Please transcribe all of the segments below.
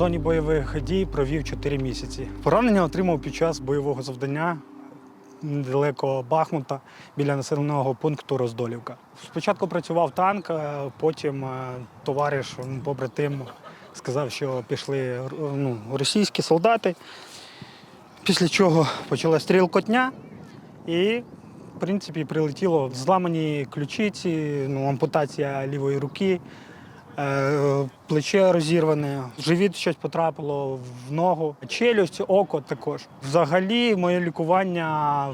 Зоні бойових дій провів 4 місяці. Поранення отримав під час бойового завдання недалеко Бахмута біля населеного пункту Роздолівка. Спочатку працював танк, е, потім е, товариш, побратим, сказав, що пішли ну, російські солдати. Після чого почалась стрілкотня і, в принципі, прилетіло зламані ключиці, ну, ампутація лівої руки, е, плече розірване, в живіт щось потрапило в ногу, челюсть, око також. Взагалі, моє лікування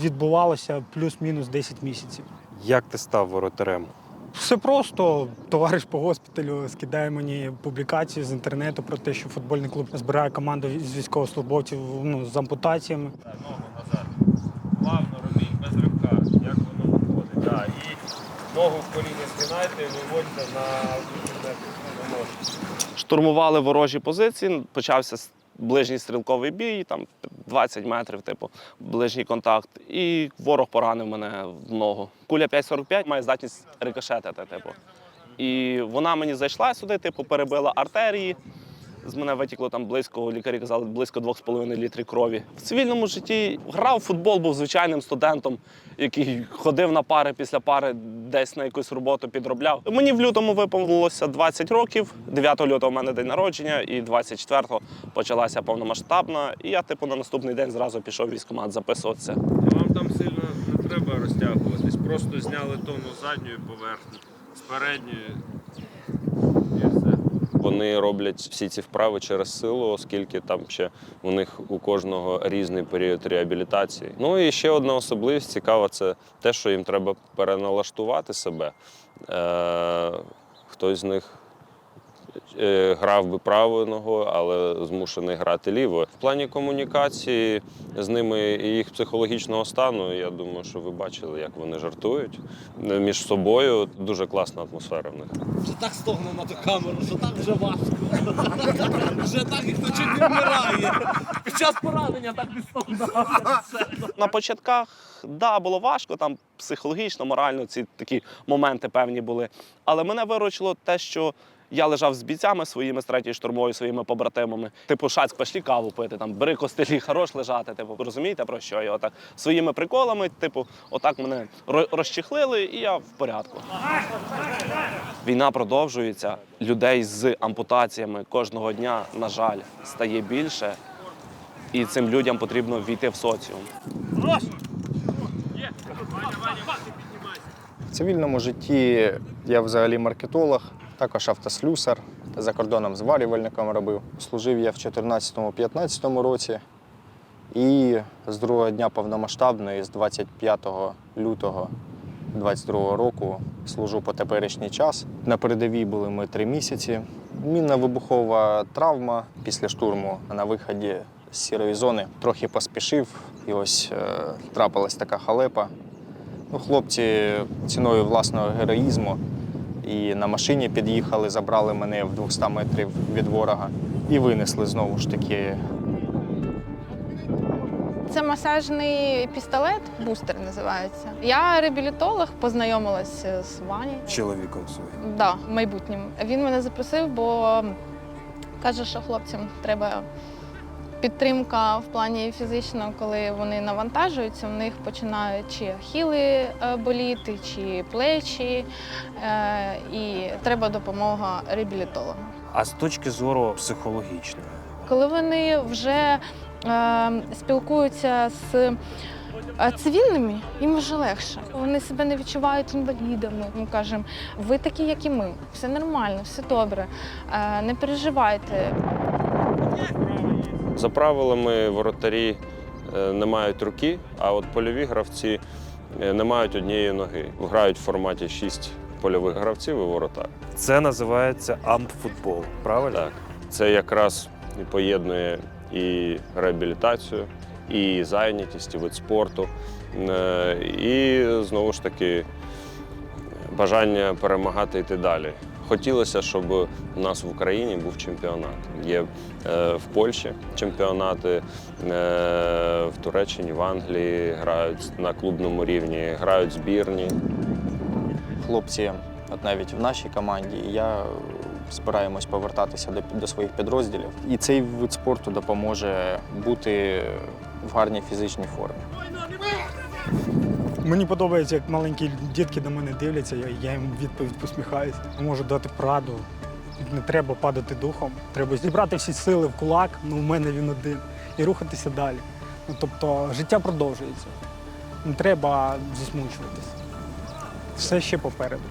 відбувалося плюс-мінус 10 місяців. Як ти став воротарем? Все просто. Товариш по госпіталю скидає мені публікації з інтернету про те, що футбольний клуб збирає команду з військовослужбовців ну, з ампутаціями. Ногу назад. Плавно робіть, без ривка, як воно виходить. Да. І ногу в коліні згинайте виводьте на на штурмували ворожі позиції. Почався ближній стрілковий бій, там 20 метрів, типу, ближній контакт. І ворог поранив мене в ногу. Куля 5,45 має здатність рикошетити, типу. І вона мені зайшла сюди, типу, перебила артерії. З мене витікло там близько, лікарі казали, близько 2,5 літрів крові. В цивільному житті грав в футбол, був звичайним студентом, який ходив на пари після пари, десь на якусь роботу підробляв. Мені в лютому виповнилося 20 років. 9 лютого в мене день народження, і 24-го почалася повномасштабна. І я, типу, на наступний день зразу пішов в військкомат записуватися. Вам там сильно не треба розтягуватись, просто зняли тону задньої поверхні, з передньої. Вони роблять всі ці вправи через силу, оскільки там ще у них у кожного різний період реабілітації. Ну і ще одна особливість цікава це те, що їм треба переналаштувати себе. Е, хтось з них грав би правою ногою, але змушений грати лівою. В плані комунікації з ними і їх психологічного стану, я думаю, що ви бачили, як вони жартують е, між собою. Дуже класна атмосфера в них. Вже так стогне на ту камеру, що так вже важко. Вже так і хто чуть не вмирає. Під час поранення так не стогнав. На початках да, було важко, там психологічно, морально ці такі моменти певні були. Але мене виручило те, що я лежав з бійцями своїми з третьої штурмової, своїми побратимами. Типу, шацьк, пішли каву пити, там бери костелі, хорош лежати. Типу, розумієте про що? І отак своїми приколами, типу, отак мене ро- розчехлили, і я в порядку. Війна продовжується. Людей з ампутаціями кожного дня, на жаль, стає більше. І цим людям потрібно війти в соціум. В цивільному житті я взагалі маркетолог, також автослюсар. За кордоном зварювальником робив. Служив я в 2014-2015 році. І з другого дня повномасштабної, з 25 лютого 22 року, служу по теперішній час. На передовій були ми три місяці. Мінна вибухова травма після штурму на виході з сірої зони. Трохи поспішив, і ось е, трапилась така халепа. Ну, хлопці ціною власного героїзму і на машині під'їхали, забрали мене в 200 метрів від ворога і винесли знову ж таки. Це масажний пістолет, бустер називається. Я реабілітолог, познайомилася з Вані. Чоловіком своїм. Да, майбутнім. Він мене запросив, бо каже, що хлопцям треба підтримка в плані фізично, коли вони навантажуються, в них починають чи ахіли е, боліти, чи плечі, е, і треба допомога реабілітолога. А з точки зору психологічної, Коли вони вже е, спілкуються з цивільними, їм вже легше. Вони себе не відчувають інвалідами. Ми кажемо, ви такі, як і ми, все нормально, все добре, не переживайте. За правилами воротарі е, не мають руки, а от польові гравці е, не мають однієї ноги. Грають в форматі 6 польових гравців і воротар. це називається ампфутбол, правильно? Так. Це якраз і поєднує і реабілітацію, і зайнятість, і вид спорту, е, і знову ж таки бажання перемагати йти далі. Хотілося, щоб у нас в Україні був чемпіонат. Є е, в Польщі чемпіонати, е, в Туреччині, в Англії грають на клубному рівні, грають збірні. Хлопці от навіть в нашій команді, я збираємось повертатися до, до своїх підрозділів. І цей вид спорту допоможе бути в гарній фізичній формі. Мені подобається, як маленькі дітки до мене дивляться, я, їм відповідь посміхаюся. Можу дати пораду. Не треба падати духом. Треба зібрати всі сили в кулак, ну в мене він один, і рухатися далі. Ну, тобто життя продовжується. Не треба засмучуватися. Все ще попереду.